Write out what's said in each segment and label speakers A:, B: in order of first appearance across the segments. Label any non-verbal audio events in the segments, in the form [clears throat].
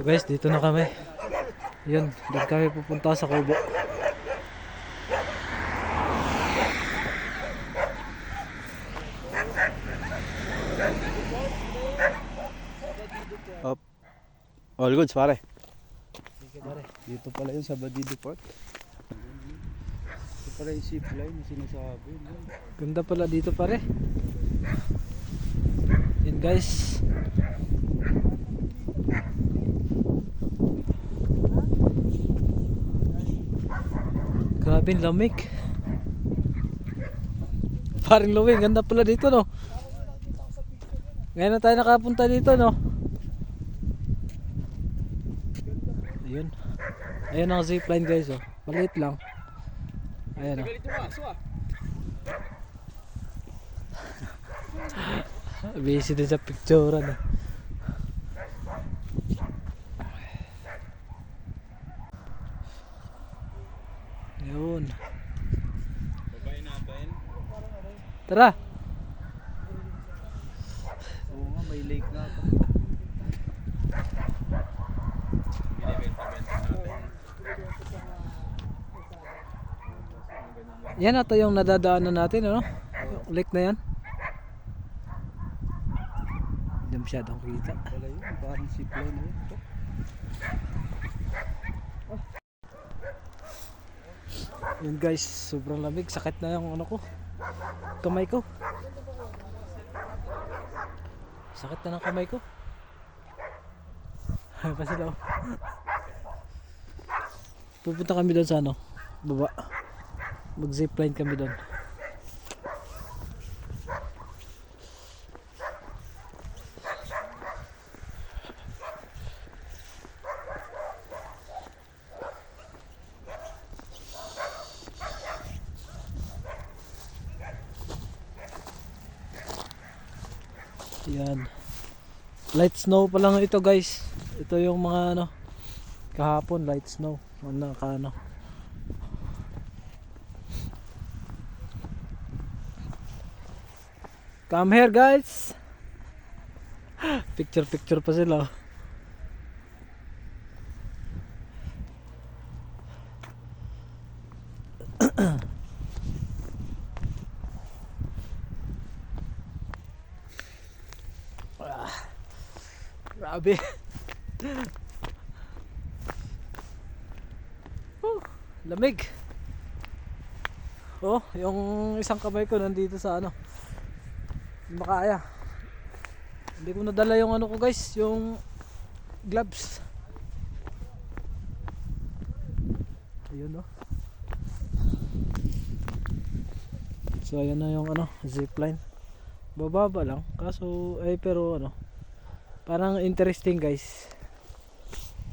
A: So guys, dito na kami. Yun, doon kami pupunta sa Kubo.
B: Up. All goods pare.
A: Pare.
B: Dito pala yung sa Badido Park. Ito pala yung zip line na sinasabi.
A: Ganda pala dito pare. Yun guys. Grabe lamig. Paring lamig, ganda pala dito no. Ngayon na tayo nakapunta dito no. Ayun. Ayun ang zipline guys oh. Maliit lang. Ayan oh. [laughs] Busy din sa picture ano. Yun.
B: Babay natin.
A: Tara.
B: Oo nga, may lake. Binibenta-benta natin.
A: Yan ata yung nadadaanan natin ano? Yung lake na yan. Hindi masyadong kita.
B: Pala yun, parang zip line na yun.
A: Yun guys, sobrang lamig. Sakit na yung ano ko. Kamay ko. Sakit na ng kamay ko. pa sila oh. Pupunta kami doon sa ano, baba. Mag zipline kami doon. Yan. Light snow pa lang ito guys. Ito yung mga ano kahapon light snow. Ano ka ano. Come here guys. [gasps] Picture picture pa sila. [clears throat] oh. Grabe. oh, lamig. Oh, yung isang kamay ko nandito sa ano. Makaya. Hindi ko nadala yung ano ko guys, yung gloves. Ayun oh. So ayan na yung ano, zipline. Bababa lang. Kaso ay pero ano, Parang interesting guys.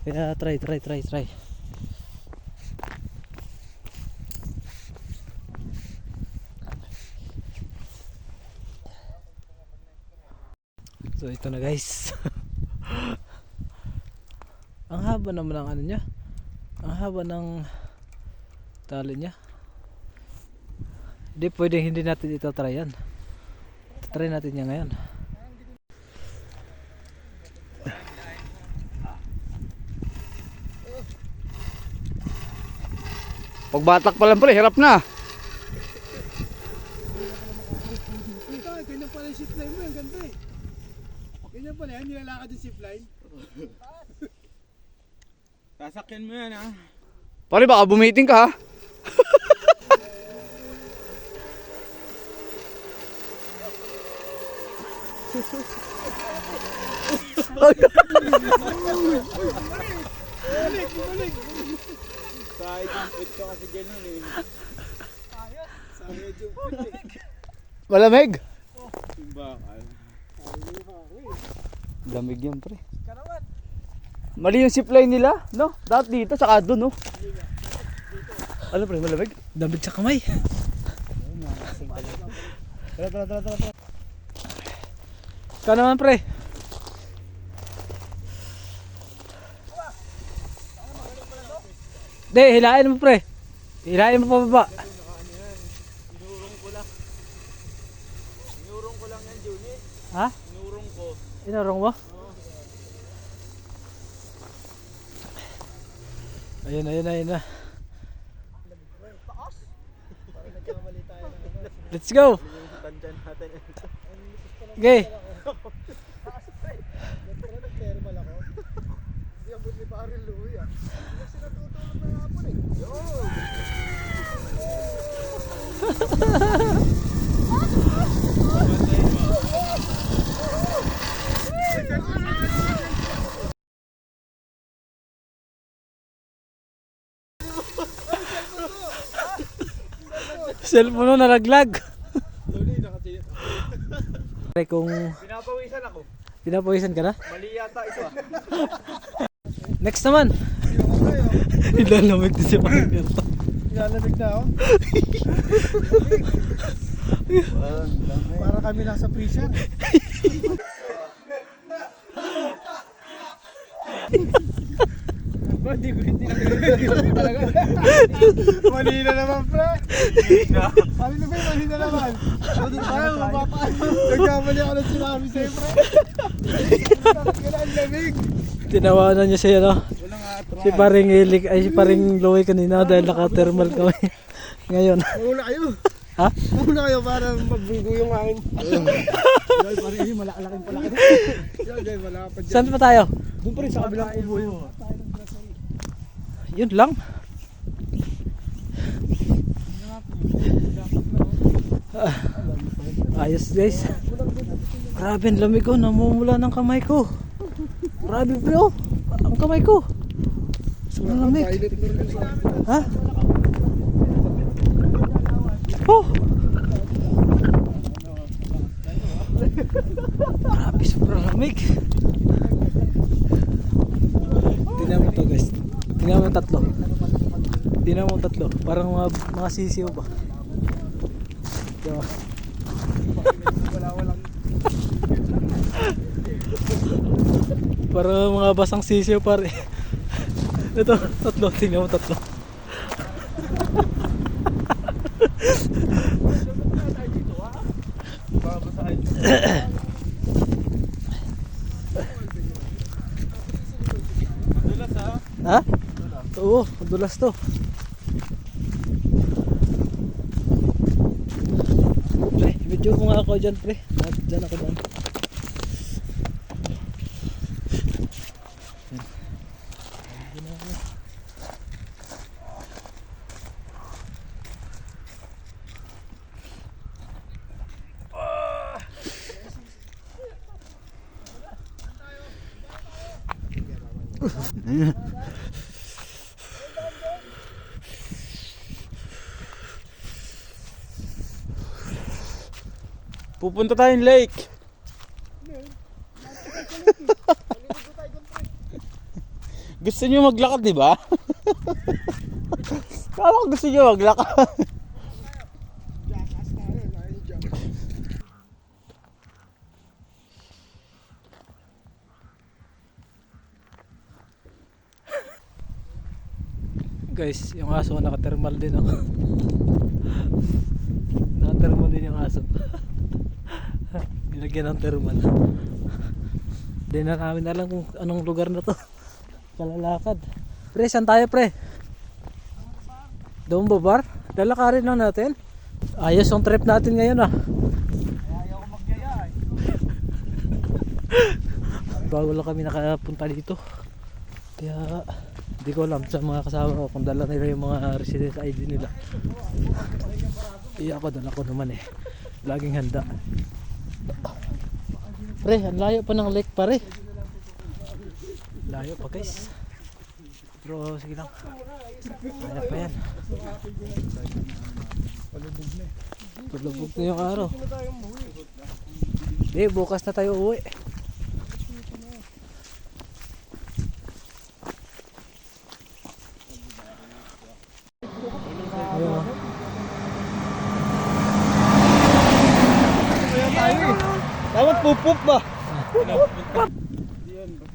A: Kaya try, try, try, try. So ito na guys. [laughs] Ang haba naman ng ano niya. Ang haba ng tali niya. Hindi pwedeng hindi natin ito try yan. Try natin yan ngayon.
B: Pagbatak pa lang pala, hirap na.
C: Ito, ganyan pala yung zipline mo, ang ganda eh. Ganyan pala yan, nilalakad yung zipline. [laughs]
B: Sasakyan mo yan ha. Pare baka bumiting ka ha.
C: Bumalik, bumalik.
B: Kahit pit ko kasi ganun eh.
C: Sayad yung pitik.
B: Malamig.
C: Yung bakal.
B: Lamig yan pre.
C: Karawan.
B: Mali yung zipline nila, no? Dapat dito, saka doon, no? Ano pre, malamig?
A: Damig sa kamay.
B: Tara, tara, tara, tara.
A: Ikaw naman pre. Di, hilain mo pre. Hilain mo pa baba.
B: Inurong ko lang yan, Juni.
A: Ha?
B: Inurong ko.
A: Inurong mo? Ayun, ayun, ayun na. Let's go! Okay. Cellphone mo nalaglag. Pre, kung
B: Pinapawisan ako.
A: pinapawisan ka na?
B: Mali yata ito ah.
A: Next naman. [laughs] Ilalamig din si Parker.
C: Nilalamig na ako. [laughs] Para kami nasa prison. [laughs] Hindi ko hindi talaga. Mali na naman, pre. Mali na ba? Mali na naman. Tayo, mapapaano. Nagkamali ako ng sinabi sa'yo, pre. Ang lamig.
A: Tinawanan niya siya, no? Si paring Ilik, ay si paring Loy kanina dahil naka-thermal kami. [laughs] Ngayon.
C: Mauna kayo.
A: Ha?
C: Mauna kayo para magbigo yung hangin. Yan, parang yun, malakalaking pala. Yan, yan, malakapad.
A: Saan pa tayo?
C: Doon pa rin sa kabilang kubo yun.
A: Yun lang. Ah, ayos guys. Grabe ang lamig ko, namumula ng kamay ko. Grabe bro, ang kamay ko. Sobrang lamig. Ha? Oh! Grabe, sobrang lamig. Tingnan mo to guys. Tingnan mo tatlo. Tingnan mo tatlo. Parang mga, mga sisiw ba? Diba? [laughs] Parang mga basang sisiw pare. Ito, tatlo. Tingnan mo tatlo. Ha? Oo, madulas to. Pre, video mo nga ako dyan pre. At Dyan ako dyan.
B: Pupunta tayong lake. gusto niyo maglakad, di ba? [laughs] Kala ko gusto niyo maglakad.
A: Guys, yung aso naka-thermal din [laughs] ako. naka-thermal din yung aso. [laughs] Nilagyan ng thermal. Hindi na namin alam kung anong lugar na to. Kalalakad. Pre, saan tayo pre? Doon ba bar? Lalakarin lang natin. Ayos yung trip natin ngayon ah.
C: Ayaw ko magyaya eh.
A: Bago lang kami nakapunta dito. Kaya hindi ko alam sa mga kasama ko kung dala nila yung mga resident ID nila. Iya ako dala ko naman eh. Laging handa. Pre, ang layo pa ng lake pare. Layo pa guys. Pero sige lang. Kaya pa yan.
C: Palubog na eh.
A: Palubog na yung araw. Hindi, bukas na tayo uwi. Ayun oh.
B: Dapat pupup ba?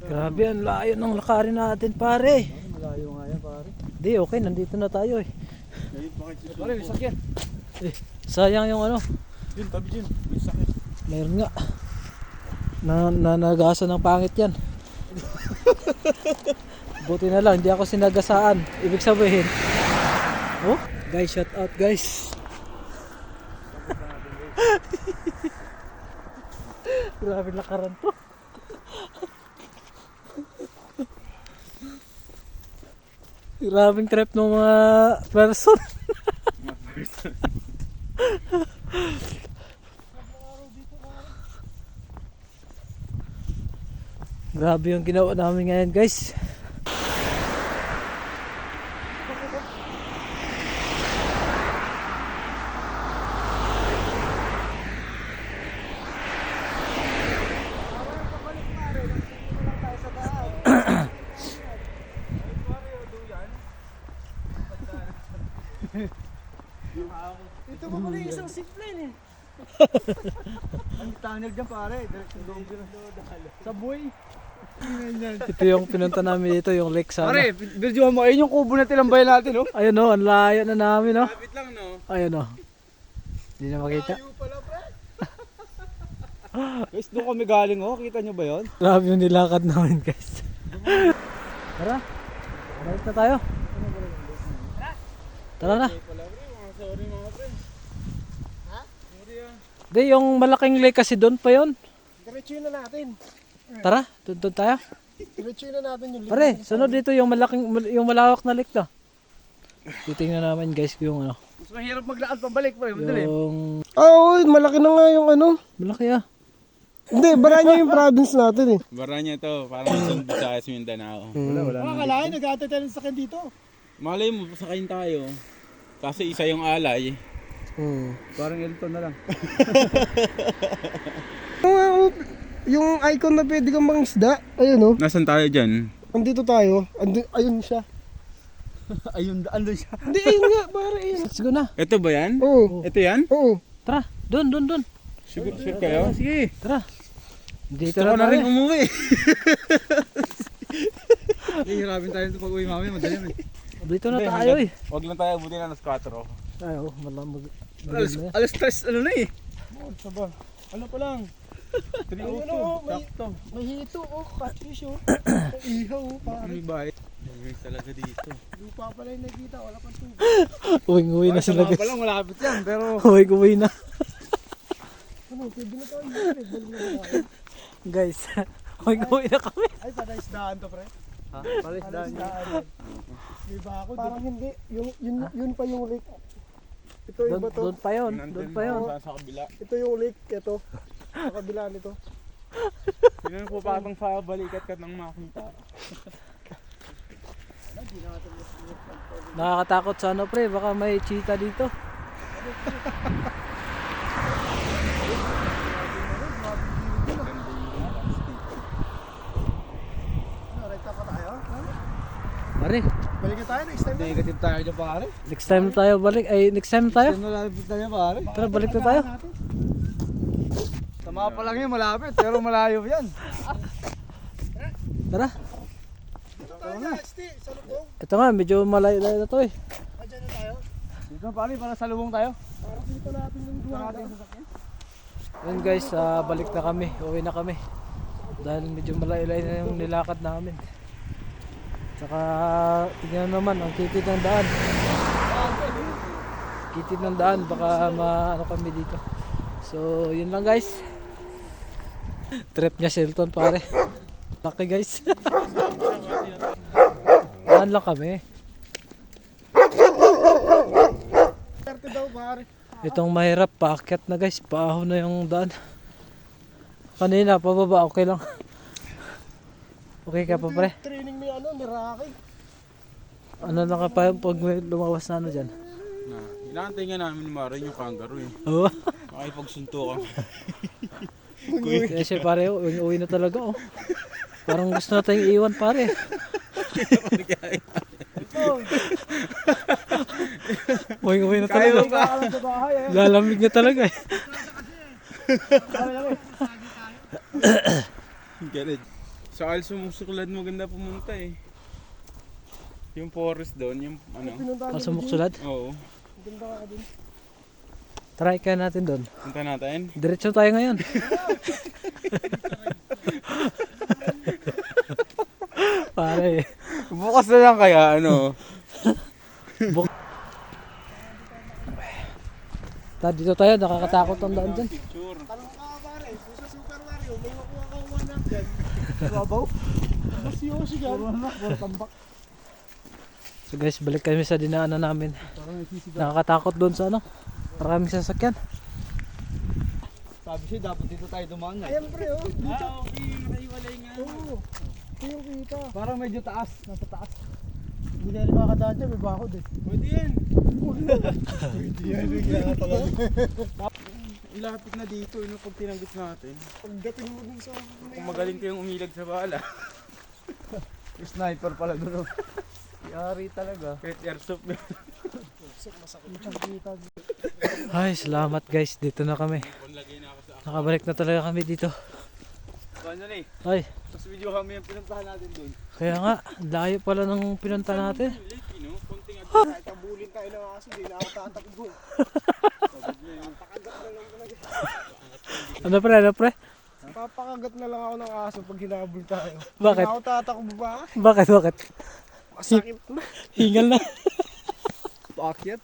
A: Grabe, ang layo ng lakarin natin pare.
C: Malayo nga yan pare.
A: Di, okay, nandito na tayo eh.
C: Pare, may sakyan.
A: eh sayang yung ano,
C: Yun, tabi dyan. May sakyan.
A: meron nga. Na, na nagasa ng pangit yan. Buti na lang, hindi ako sinagasaan. Ibig sabihin. Oh, guys, shout out guys. [laughs] Grabe lakaran to. Grabing trip ng mga person. Grabe yung ginawa namin ngayon guys.
C: Ito mo muna yung isang zipline eh.
B: Ang tunnel dyan pare. Diretso doon Sa buhay.
A: Ito yung pinunta namin dito, yung lake sana.
B: Pare, video mo. Ayun yung kubo na tilambayan natin oh.
A: Ayun o, ang layo na namin o.
B: Kapit lang no.
A: Ayun o. Hindi na makita.
C: Ayaw pala pre. [laughs]
B: Guys, doon kami galing oh. Kita nyo ba yun?
A: Grabe yung nilakad namin guys. Tara, balik na tayo. Tara na.
B: Sorry mga pre.
A: Di, yung malaking lake kasi doon pa yon.
C: Diretso na natin.
A: Tara, doon, doon tayo.
C: Diretso na natin yung
A: Pare, sunod dito yung malaking, yung malawak na lake na. Titingnan namin guys yung ano.
B: Mas mahirap maglaan pabalik pre. Madali.
A: Yung
C: Oo, malaki na nga yung ano.
A: malaki ah.
C: Hindi, Baranya yung province natin eh.
D: Baranya to, parang sa Visayas Mindanao.
B: Wala, wala.
C: Mga kalahin, nag-atatalan sa akin dito.
D: Malay mo, pasakayin tayo. Kasi isa yung alay.
C: Hmm.
B: Parang Elton na lang. [laughs]
C: Yung, yung icon na pwede kang mangisda, ayun oh.
D: Nasaan tayo dyan?
C: Andito tayo. Andi, ayun siya. [laughs]
B: Ayun, andun siya.
C: Hindi, ayun nga, pare, ayun.
A: Let's go na.
D: Ito ba yan?
C: Oo.
D: Ito yan?
C: Oo.
A: Tara, doon, doon, doon.
D: Sure, sure kayo?
B: Sige.
A: Tara. Dito
D: Gusto ko na rin umuwi. [laughs]
B: Hihirapin tayo ito pag uwi mami. Madali na eh.
A: Dito na tayo eh.
D: Huwag lang tayo abutin na alas 4.
A: Ay, oh, malamag.
B: Alas, alas stress ano na eh.
D: Saba. Ano pa lang? [laughs] 302.
C: Ayun, oh, may-
D: Sakto.
C: May hito, oh, catfish, oh. [clears throat] Ihaw, oh, pare.
D: May bayit. May talaga dito.
C: Lupa pala yung nakita, wala pang tubig. [laughs]
A: Uwing-uwi na sila guys.
B: pa lang, malapit yan. Pero [laughs]
A: Uwing-uwi na.
C: Ano, pwede na tayo, tayo.
A: Guys, uwing-uwi na kami.
C: Ay, sana isdaan to, pre.
B: Ha? Yan.
C: isdaan ba ako? Parang hindi. Yung, yun, yun pa yung lake. Ito
A: Doon,
C: iba to.
A: doon pa yun. Doon pa yun.
D: Sa, sa kabila.
C: Ito yung lake. Ito. Sa kabila nito.
D: Sino yung pupatong sa balikat ka nang makita?
A: Nakakatakot sa ano pre, baka may cheetah dito.
C: Ano?
A: Pare,
C: Balik na tayo next time. na.
B: Negative tayo dyan pare.
A: next time na tayo balik. Ay, next time na tayo.
B: Saan malapit tayo pare?
A: Tara, balik na tayo.
C: natin.
B: Tama pa lang yun, malapit. Pero malayo yan.
A: Tara.
C: Tayo na. Sti, sa lubong.
A: Ito nga, medyo malayo-layo na to eh.
C: Adyan na tayo.
B: Dito pare, para sa lubong tayo.
C: Para dito natin yung duwa.
A: Yun guys, ah, balik na kami. Uwi na kami. Dahil medyo malayo-layo na yung nilakad namin. Tsaka, tingnan naman, ang kitid ng daan. Kitid ng daan, baka maano kami dito. So, yun lang guys. Trip niya Shelton pare. Laki guys. [laughs] Daan lang kami. Itong mahirap, paakyat na guys. Paahon na yung daan. Kanina, pababa, okay lang. [laughs] Okay ka pa pre?
C: Ni ano,
A: lang ka pa pag may lumawas na ano dyan?
D: Na, inaantay nga namin ni Marin yung kangaroo eh. [laughs]
A: Oo.
D: Makipagsuntukan.
A: Kaya siya pare, uwi, uwi na talaga oh. Parang gusto na tayong iwan pare. uwi, uwi na talaga.
C: Bahay eh.
A: Lalamig na talaga eh.
D: Galit. Sa Al sumusuklad maganda pumunta eh. Yung forest doon, yung ano.
A: Ang
C: niyo
A: sumuksulad.
D: Oo.
C: Ganda ka din.
A: Try kaya natin doon.
D: Punta natin.
A: Diretso tayo ngayon. [laughs] pare,
D: Bukas na lang kaya, ano?
A: Ta, dito tayo, nakakatakot ang daan dyan.
D: Picture.
C: Tanong ka pare, kung sa Super Mario, may makuha ka 1 up dyan. Babaw? Mas Yoshi dyan. Puro anak, puro tambak.
A: So guys, balik kami sa dinaanan namin. Nakakatakot doon sa ano. Maraming sasakyan.
B: Sabi siya, dapat dito tayo dumaan eh.
C: Ayan pre, oh. Dito.
D: Ah, okay. Nakaiwalay nga.
C: Oo. Ito yung kita.
B: Parang medyo taas, nasa taas.
C: Hindi na rin makakadaan dyan, may bakod eh.
D: Pwede yan. [laughs]
C: Pwede yan, bigla [laughs] pala.
D: Lapit na dito, yun pag tinanggit natin.
C: Pagdating mo dun sa...
D: Kung magaling kayong umilag sa bala. [laughs]
B: Sniper pala doon. Yari talaga.
D: Kahit airsoft na.
A: Ay, salamat guys. Dito na kami.
D: Na
A: Nakabalik na talaga kami dito.
B: Paano na eh?
A: Ay,
B: Tapos video kami yung pinuntahan natin doon.
A: kaya nga, layo pala ng pinunta natin.
D: Konting [laughs] at
C: Kahit abulin tayo ng aso, di na ako tatakbo. [laughs]
A: Ano pre, ano pre?
C: Papakagat na lang ako ng aso pag hinabol tayo.
A: Bakit?
C: Di na ako tatakbo ba?
A: Bakit, bakit?
C: Masakit na.
A: Hingal na.
C: Paakyat.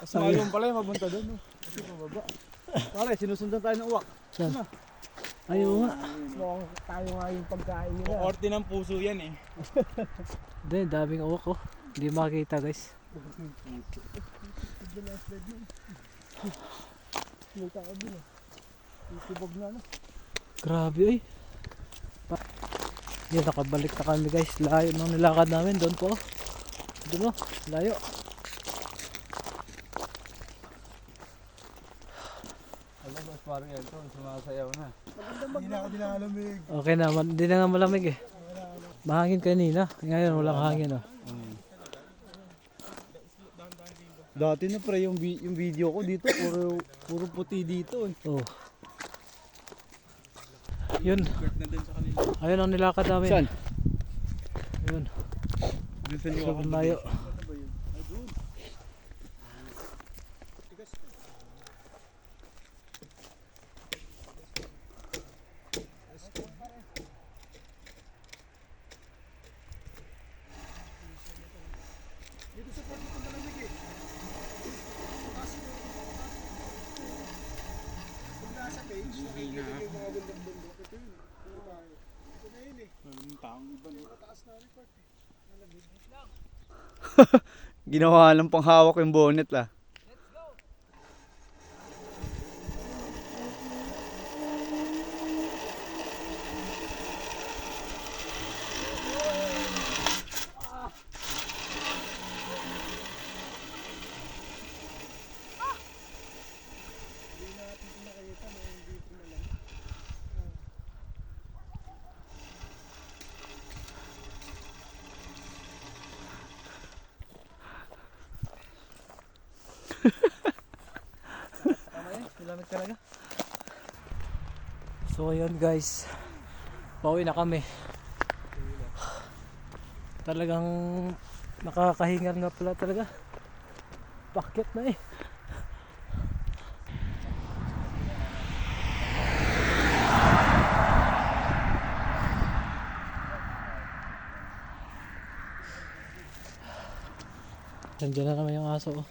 B: Mas malum pala yung mabunta doon. No? Kasi pababa. Pare, sinusundan tayo ng uwak.
A: Saan? Ayaw nga.
C: Mukhang tayo nga yung pagkain nila.
D: Korte ng puso yan eh.
A: Hindi, daming uwak ko. Hindi makikita guys.
C: May tao din eh. Itibog na no.
A: Grabe ay. Pa- Yan, nakabalik na kami guys. Layo nang nilakad namin. Doon po. Doon o. Layo.
B: Alam mo, parang ito, sumasayaw na.
C: Hindi na ako dinalamig.
A: Okay na. man- Hindi na nga malamig eh. Mahangin kanina. Ngayon walang hangin oh.
B: Dati na pre, yung, vi- yung video ko dito, puro, puro puti dito eh.
A: Oh. Yun. Ayun ang nilakad namin. Ayun.
D: Dun sa
A: Sobrang layo.
C: Pag nasa page, nakikita yung mga bundok-bundok. Ito yun. Puro tayo. Ito na yun eh.
D: Ang taong iba no?
C: Mataas na report eh. [laughs]
B: Ginawa lang pang hawak yung bonnet ah.
A: Malamig talaga. So ayun guys. Pauwi na kami. Talagang nakakahingal nga pala talaga. Bakit na eh. Nandiyan na naman yung aso. oh.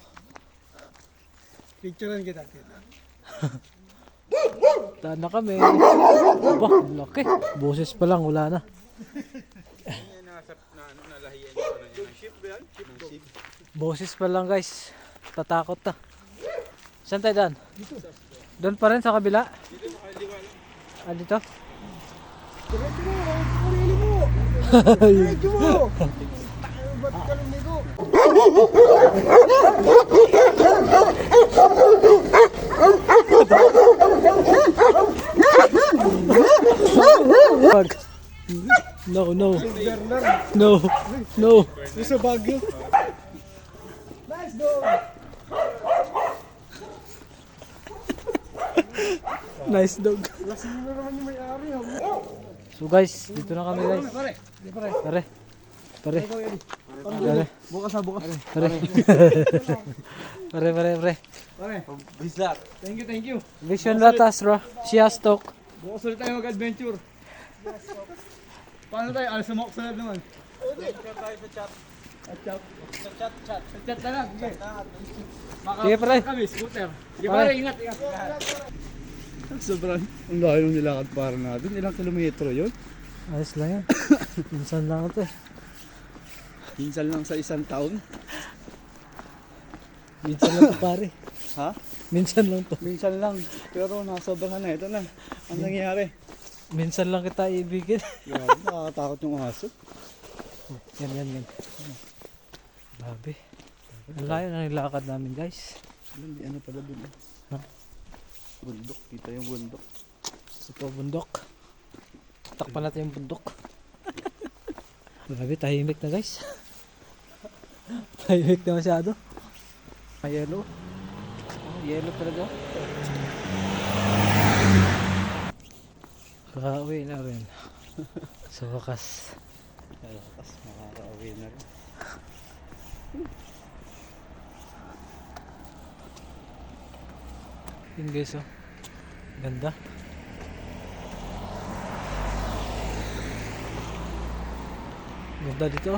C: Picturean kita. kita.
A: Daan na kami. Aba, laki. Boses pa lang, wala na. Boses pa lang guys. Tatakot na. Saan tayo daan? Doon pa rin sa kabila? Ah, dito?
C: Diretso mo, kurili mo. Diretso mo. Ba't ka lumigo?
A: No, no. No. No.
C: yung sa Baguio. Nice dog.
A: Nice dog.
C: Lasing na naman yung may-ari.
A: So guys, dito na kami guys.
B: Pare,
A: Pare. Pare. Pare. Pare.
B: bukas na bukas. [laughs]
A: Pare. Pare, pare, pare.
B: Pare, bislat. Thank you, thank you.
A: Vision latas, bro. Siastok.
B: Bukas ulit tayo mag-adventure. Paano tayo? Alas mo sunod naman.
D: Chat na lang. Sige.
A: Sige, pre.
D: kami, scooter. Sige
A: Pare.
D: pare, ingat, ingat.
B: Sobrang, ang layo ng nilakad para natin. Ilang kilometro yun?
A: Ayos lang yan. [laughs] Minsan lang ito eh.
B: Minsan lang sa isang taon.
A: Minsan lang to pare.
B: Ha?
A: Minsan lang to.
B: Minsan lang. Pero nasobrahan na. Ito na. Ang nangyayari.
A: Minsan lang kita ibigin. [laughs]
B: Grabe, nakakatakot yung aso.
A: yan, yan, yan. Grabe. Ang layo na nilakad namin guys.
B: Alam, di ano pala dun. eh.
A: Ha?
B: Bundok. Kita yung bundok.
A: Ito po bundok. Takpan natin yung bundok. Grabe, tahimik na guys. [laughs] tahimik na masyado. May yellow. Yellow talaga. Kakauwi na rin. [laughs] Sa wakas.
B: Kaya kas makaka-away na rin.
A: Yun guys oh. Ganda. Ganda dito.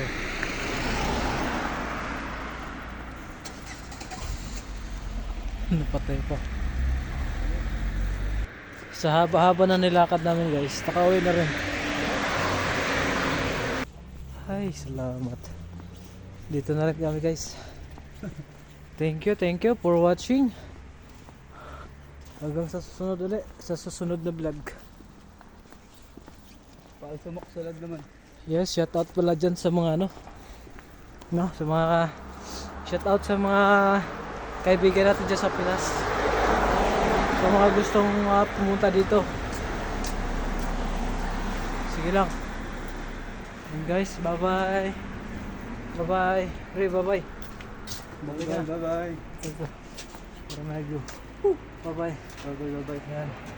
A: Oh. Napatay pa. Sa haba-haba na nilakad namin guys, nakauwi na rin. Ay, salamat. Dito na rin kami guys. Thank you, thank you for watching. Hanggang sa susunod ulit, sa susunod na vlog.
B: Paal sumak salad naman.
A: Yes, shout out pala dyan sa mga ano, no, sa mga, shout out sa mga kaibigan natin dyan sa Pinas. Sa mga gustong uh, pumunta dito. Sige lang. And guys, bye bye. Bye bye. Ray, bye bye.
B: Bye bye. Bye bye.
A: Ito. Para na view. Bye bye.
B: Bye bye. Bye bye.
A: Yan.